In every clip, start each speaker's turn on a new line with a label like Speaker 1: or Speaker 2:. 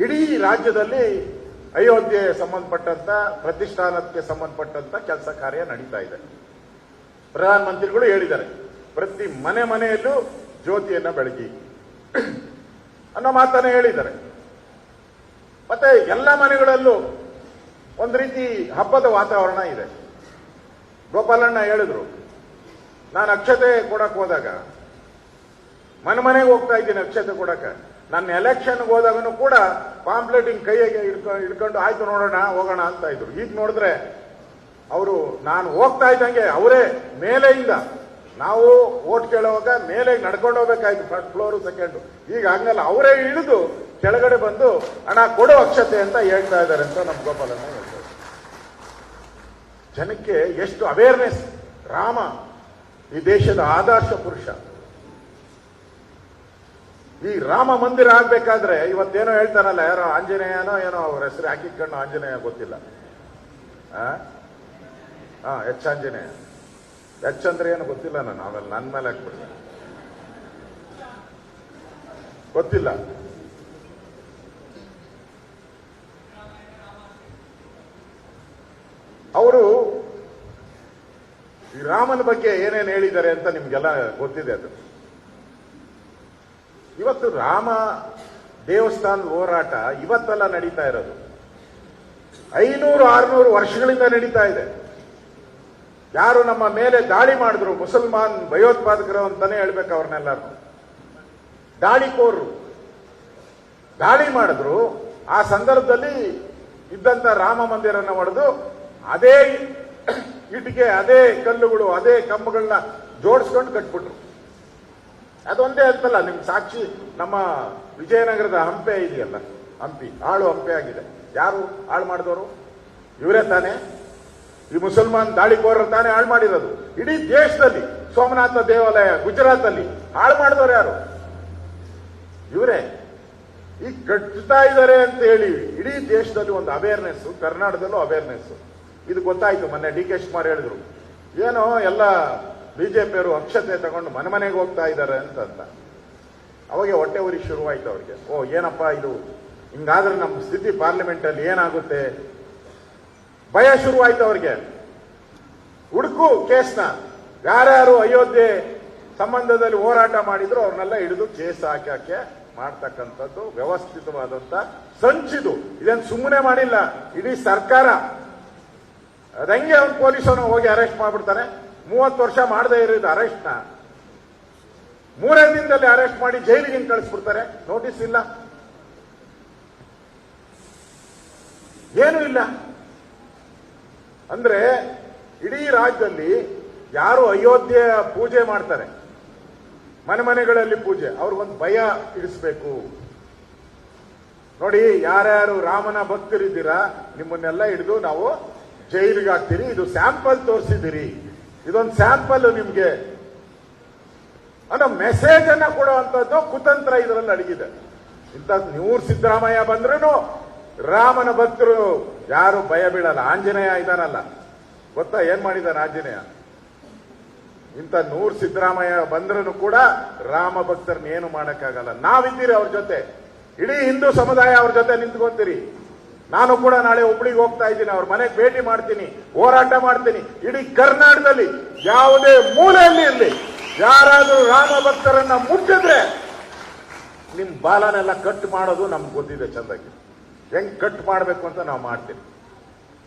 Speaker 1: ಇಡೀ ರಾಜ್ಯದಲ್ಲಿ ಅಯೋಧ್ಯೆ ಸಂಬಂಧಪಟ್ಟಂತ, ಪ್ರತಿಷ್ಠಾನಕ್ಕೆ ಸಂಬಂಧಪಟ್ಟಂತ ಕೆಲಸ ಕಾರ್ಯ ನಡೀತಾ ಇದೆ. ಪ್ರಧಾನಮಂತ್ರಿಗಳು ಹೇಳಿದ್ದಾರೆ, ಪ್ರತಿ ಮನೆ ಮನೆಯಲ್ಲೂ ಜ್ಯೋತಿಯನ್ನ ಬೆಳಗಿ. ಅನ್ನೋ ಮಾತನ್ನ ಹೇಳಿದ್ದಾರೆ. ಮತ್ತೆ ಎಲ್ಲ ಮನೆಗಳಲ್ಲೂ ಒಂದು ರೀತಿ ಹಬ್ಬದ ವಾತಾವರಣ ಇದೆ. ಗೋಪಾಲಣ್ಣ ಹೇಳಿದ್ರು, ನಾನು ಅಕ್ಷತೆ ಕೊಡಕ್ ಹೋದಾಗ, ಮನೆ ಮನೆಗೆ ಹೋಗ್ತಾ ಇದ್ದೀನಿ ಅಕ್ಷತೆ ಕೊಡಕ್ಕೆ. ನನ್ನ ಎಲೆಕ್ಷನ್ ಹೋದಾಗನು ಕೂಡ ಪಾಂಪ್ಲೆಟ್ ಕೈಯಾಗೆ ಇಟ್ಕೊಂಡು ಹಿಡ್ಕೊಂಡು ಆಯ್ತು ನೋಡೋಣ, ಹೋಗೋಣ ಅಂತ ಇದ್ರು. ಈಗ ನೋಡಿದ್ರೆ ಅವರು, ನಾನು ಹೋಗ್ತಾ ಇದ್ದಂಗೆ ಅವರೇ ಮೇಲೆಯಿಂದ. ನಾವು ಓಟ್ ಕೇಳುವಾಗ ಮೇಲೆ ನಡ್ಕೊಂಡು ಹೋಗ್ಬೇಕಾಯ್ತು ಫಸ್ಟ್ ಫ್ಲೋರು ಸೆಕೆಂಡ್ ಈಗ ಹಂಗಲ್ಲ ಅವರೇ ಇಳಿದು ಕೆಳಗಡೆ ಬಂದು ಹಣ ಕೊಡು ಅಕ್ಷತೆ ಅಂತ ಹೇಳ್ತಾ ಇದ್ದಾರೆ ಅಂತ ನಮ್ಮ ಗೋಪಾಲಣ್ಣ ಹೇಳ್ತಾರೆ. ಜನಕ್ಕೆ ಎಷ್ಟು ಅವೇರ್ನೆಸ್ ರಾಮ, ಈ ದೇಶದ ಆದರ್ಶ ಪುರುಷ. ಈ ರಾಮ ಮಂದಿರ ಆಗ್ಬೇಕಾದ್ರೆ ಇವತ್ತೇನೋ ಹೇಳ್ತಾರಲ್ಲ, ಯಾರೋ ಆಂಜನೇಯನೋ ಏನೋ ಅವ್ರ ಹೆಸರು ಹಾಕಿಕೊಂಡು ಆಂಜನೇಯ ಗೊತ್ತಿಲ್ಲ? ಹಾ ಎಚ್ ಆಂಜನೇಯ. ಎಚ್ ಅಂದ್ರೆ ಏನು ಗೊತ್ತಿಲ್ಲ ನಾನು ಆಮೇಲೆ ನನ್ನ ಮೇಲೆ ಹಾಕ್ಬಿಡ್ತೀನಿ. ಗೊತ್ತಿಲ್ಲ. ಅವರು ಈ ರಾಮನ ಬಗ್ಗೆ ಏನೇನು ಹೇಳಿದ್ದಾರೆ ಅಂತ ನಿಮ್ಗೆಲ್ಲ ಗೊತ್ತಿದೆ ಅದು. ಇವತ್ತು ರಾಮ ದೇವಸ್ಥಾನದ ಹೋರಾಟ ಇವತ್ತೆಲ್ಲ ನಡೀತಾ ಇರೋದು. ಐನೂರು, ಆರುನೂರು ವರ್ಷಗಳಿಂದ ನಡೀತಾ ಇದೆ. ಯಾರು ನಮ್ಮ ಮೇಲೆ ದಾಳಿ ಮಾಡಿದ್ರು, ಮುಸಲ್ಮಾನ್ ಭಯೋತ್ಪಾದಕರು ಅಂತಾನೆ ಹೇಳ್ಬೇಕು ಅವ್ರನ್ನೆಲ್ಲರೂ. ದಾಳಿಕೋರರು. ದಾಳಿ ಮಾಡಿದ್ರು, ಆ ಸಂದರ್ಭದಲ್ಲಿ ಇದ್ದಂತ ರಾಮ ಮಂದಿರನ ಹೊಡೆದು ಅದೇ ಇಟ್ಟಿಗೆ, ಅದೇ ಕಲ್ಲುಗಳು, ಅದೇ ಕಂಬಗಳನ್ನ ಜೋಡಿಸ್ಕೊಂಡು ಕಟ್ಬಿಟ್ರು. ಅದೊಂದೇ ಅಂತಲ್ಲ, ನಿಮ್ ಸಾಕ್ಷಿ ನಮ್ಮ ವಿಜಯನಗರದ ಹಂಪೆ ಇದೆಯಲ್ಲ, ಹಂಪಿ ಹಾಳು ಹಂಪೆ ಆಗಿದೆ. ಯಾರು ಹಾಳು ಮಾಡಿದವರು? ಇವರೇ ತಾನೇ? ಈ ಮುಸಲ್ಮಾನ್ ದಾಳಿಕೋರರು ತಾನೇ ಹಾಳು ಮಾಡಿರೋದು. ಇಡೀ ದೇಶದಲ್ಲಿ, ಸೋಮನಾಥ ದೇವಾಲಯ ಗುಜರಾತ್ ಅಲ್ಲಿ ಹಾಳು ಮಾಡಿದವರು ಯಾರು? ಇವರೇ. ಈ ಕಟ್ತಾ ಇದ್ದಾರೆ ಅಂತ ಹೇಳಿ, ಇಡೀ ದೇಶದಲ್ಲಿ ಒಂದು ಅವೇರ್ನೆಸ್ ಕರ್ನಾಟಕದಲ್ಲೂ ಅವೇರ್ನೆಸ್ ಇದು ಗೊತ್ತಾಯ್ತು ಮೊನ್ನೆ ಡಿ ಕೆ ಶಿವಕುಮಾರ್ ಹೇಳಿದ್ರು. ಏನೋ ಎಲ್ಲ ಬಿಜೆಪಿಯವರು ಅಕ್ಷತೆ ತಗೊಂಡು ಮನೆ ಮನೆಗೆ ಹೋಗ್ತಾ ಇದ್ದಾರೆ ಅಂತ ಅಂತ ಅವಾಗ ಹೊಟ್ಟೆ ಉರಿ ಶುರುವಾಯ್ತು ಅವ್ರಿಗೆ. ಓ, ಏನಪ್ಪ ಇದು? ಹಿಂಗಾದ್ರೆ ನಮ್ಮ ಸ್ಥಿತಿ ಪಾರ್ಲಿಮೆಂಟ್ ಅಲ್ಲಿ ಏನಾಗುತ್ತೆ? ಭಯ ಶುರುವಾಯ್ತು ಅವ್ರಿಗೆ. ಹುಡುಕು ಕೇಸ್ನ. ಯಾರ್ಯಾರು ಅಯೋಧ್ಯೆ ಸಂಬಂಧದಲ್ಲಿ ಹೋರಾಟ ಮಾಡಿದ್ರು ಅವ್ರನ್ನೆಲ್ಲ ಹಿಡಿದು ಕೇಸ್ ಹಾಕಕ್ಕೆ ಮಾಡ್ತಕ್ಕಂಥದ್ದು ವ್ಯವಸ್ಥಿತವಾದಂತ ಸಂಚಿದು. ಇದನ್ನು ಸುಮ್ಮನೆ ಮಾಡಿಲ್ಲ. ಇಡೀ ಸರ್ಕಾರ. ಅದಂಗೆ ಅವ್ನು ಪೊಲೀಸನು ಹೋಗಿ ಅರೆಸ್ಟ್ ಮಾಡ್ಬಿಡ್ತಾನೆ ಮೂವತ್ತು ವರ್ಷ ಮಾಡದೇ ಇರೋದು ಅರೆಸ್ಟ್ನ ಮೂರೇ ದಿನದಲ್ಲಿ ಅರೆಸ್ಟ್ ಮಾಡಿ ಜೈಲಿಗೆ ಕಳಿಸ್ಬಿಡ್ತಾರೆ. ನೋಟಿಸ್ ಇಲ್ಲ. ಏನೂ ಇಲ್ಲ. ಅಂದ್ರೆ ಇಡೀ ರಾಜ್ಯದಲ್ಲಿ ಯಾರು ಅಯೋಧ್ಯೆ ಪೂಜೆ ಮಾಡ್ತಾರೆ? ಮನೆ ಮನೆಗಳಲ್ಲಿ ಪೂಜೆ. ಅವ್ರಿಗೊಂದು ಭಯ ಇಡಿಸ್ಬೇಕು ನೋಡಿ, ಯಾರ್ಯಾರು ರಾಮನ ಭಕ್ತರಿದ್ದೀರಾ, ನಿಮ್ಮನ್ನೆಲ್ಲ ಹಿಡಿದು ನಾವು ಜೈಲಿಗೆ ಹಾಕ್ತೀರಿ. ಇದು ಸ್ಯಾಂಪಲ್ ತೋರಿಸಿದಿರಿ ಇದೊಂದು ಸ್ಯಾಂಪಲ್ ನಿಮಗೆ. ಅನ್ನೋ ಮೆಸೇಜ್ ಅನ್ನ ಕೊಡುವಂತದ್ದು ಕುತಂತ್ರ ಇದರಲ್ಲಿ ಅಡಗಿದೆ. ಇಂಥ ನೂರು ಸಿದ್ದರಾಮಯ್ಯ ಬಂದ್ರೂ ರಾಮನ ಭಕ್ತರು ಯಾರು ಭಯ ಬೀಳಲ್ಲ. ಆಂಜನೇಯ ಇದಾನಲ್ಲ ಗೊತ್ತಾ ಏನ್ ಮಾಡಿದಾನೆ ಆಂಜನೇಯ? ಇಂಥ ನೂರ್ ಸಿದ್ದರಾಮಯ್ಯ ಬಂದ್ರೂ ಕೂಡ ರಾಮ ಭಕ್ತರನ್ನ ಏನು ಮಾಡಕ್ಕಾಗಲ್ಲ. ನಾವಿದ್ದೀರಿ ಅವ್ರ ಜೊತೆ. ಇಡೀ ಹಿಂದೂ ಸಮುದಾಯ ಅವ್ರ ಜೊತೆ ನಿಂತ್ಕೊಂತೀರಿ. ನಾನು ಕೂಡ ನಾಳೆ ಹುಬ್ಳಿಗೆ ಹೋಗ್ತಾ ಇದ್ದೀನಿ, ಅವ್ರ ಮನೆಗೆ ಭೇಟಿ ಮಾಡ್ತೀನಿ, ಹೋರಾಟ ಮಾಡ್ತೀನಿ. ಇಡೀ ಕರ್ನಾಟಕದಲ್ಲಿ ಯಾವುದೇ ಮೂಲೆಯಲ್ಲಿ ಇರಲಿ. ಯಾರಾದರೂ ರಾಮ ಭಕ್ತರನ್ನ ಮುಟ್ಟಿದ್ರೆ ನಿಮ್ ಬಾಲನೆಲ್ಲ ಕಟ್ ಮಾಡೋದು ನಮ್ಗೆ ಗೊತ್ತಿದೆ ಚಂದಕ್ಕೆ ಹೆಂಗ್ ಕಟ್ ಮಾಡಬೇಕು ಅಂತ ನಾವು ಮಾಡ್ತೀವಿ.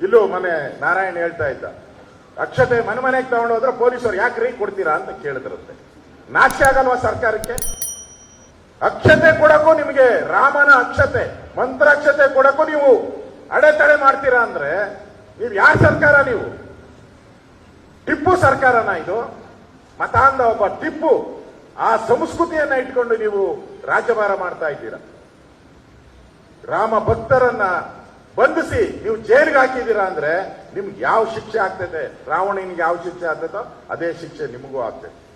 Speaker 1: ಇಲ್ಲೂ ಮನೆ ನಾರಾಯಣ ಹೇಳ್ತಾ ಇದ್ದ, ಅಕ್ಷತೆ ಮನೆ ಮನೆಗೆ ತಗೊಂಡು ಹೋದ್ರೆ ಪೊಲೀಸರು ರೀ ಕೊಡ್ತೀರಾ ಅಂತ ಕೇಳಿದ್ರಂತೆ. ನಾಶ ಆಗಲ್ವಾ ಸರ್ಕಾರಕ್ಕೆ? ಅಕ್ಷತೆ ಕೊಡಕ್ಕೂ ನಿಮಗೆ ರಾಮನ ಅಕ್ಷತೆ, ಮಂತ್ರಾಕ್ಷತೆ ಕೊಡಕ್ಕೂ ನೀವು ಅಡೆತಡೆ ಮಾಡ್ತೀರಾ ಅಂದ್ರೆ ನೀವು ಯಾರ ಸರ್ಕಾರ ನೀವು? ಟಿಪ್ಪು ಸರ್ಕಾರನ ಇದು. ಮತಾಂಧ ಒಬ್ಬ ಟಿಪ್ಪು ಆ ಸಂಸ್ಕೃತಿಯನ್ನ ಇಟ್ಕೊಂಡು ನೀವು ರಾಜ್ಯಭಾರ ಮಾಡ್ತಾ ಇದ್ದೀರಾ. ರಾಮ ಭಕ್ತರನ್ನ ಬಂಧಿಸಿ ನೀವು ಜೈಲಿಗೆ ಹಾಕಿದ್ದೀರಾ ಅಂದ್ರೆ ನಿಮ್ಗೆ ಯಾವ ಶಿಕ್ಷೆ ಆಗ್ತೈತೆ? ರಾವಣನಿಗೆ ಯಾವ ಶಿಕ್ಷೆ ಆಗ್ತೈತೋ ಅದೇ ಶಿಕ್ಷೆ ನಿಮಗೂ ಆಗ್ತೈತೆ.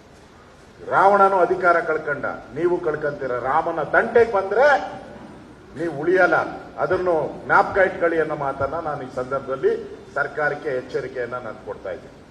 Speaker 1: ರಾವಣನು ಅಧಿಕಾರ ಕಳ್ಕೊಂಡ. ನೀವು ಕಳ್ಕೊಂತೀರ. ರಾಮನ ತಂಟೆಗೆ ಬಂದ್ರೆ ನೀವು ಉಳಿಯಲ್ಲ. ಅದನ್ನು ಜ್ಞಾಪಕ ಇಟ್ಕೊಳ್ಳಿ ಅನ್ನೋ ಮಾತನ್ನ ನಾನು ಈ ಸಂದರ್ಭದಲ್ಲಿ ಸರ್ಕಾರಕ್ಕೆ ಎಚ್ಚರಿಕೆಯನ್ನ ನಾನು ಕೊಡ್ತಾ ಇದ್ದೀನಿ.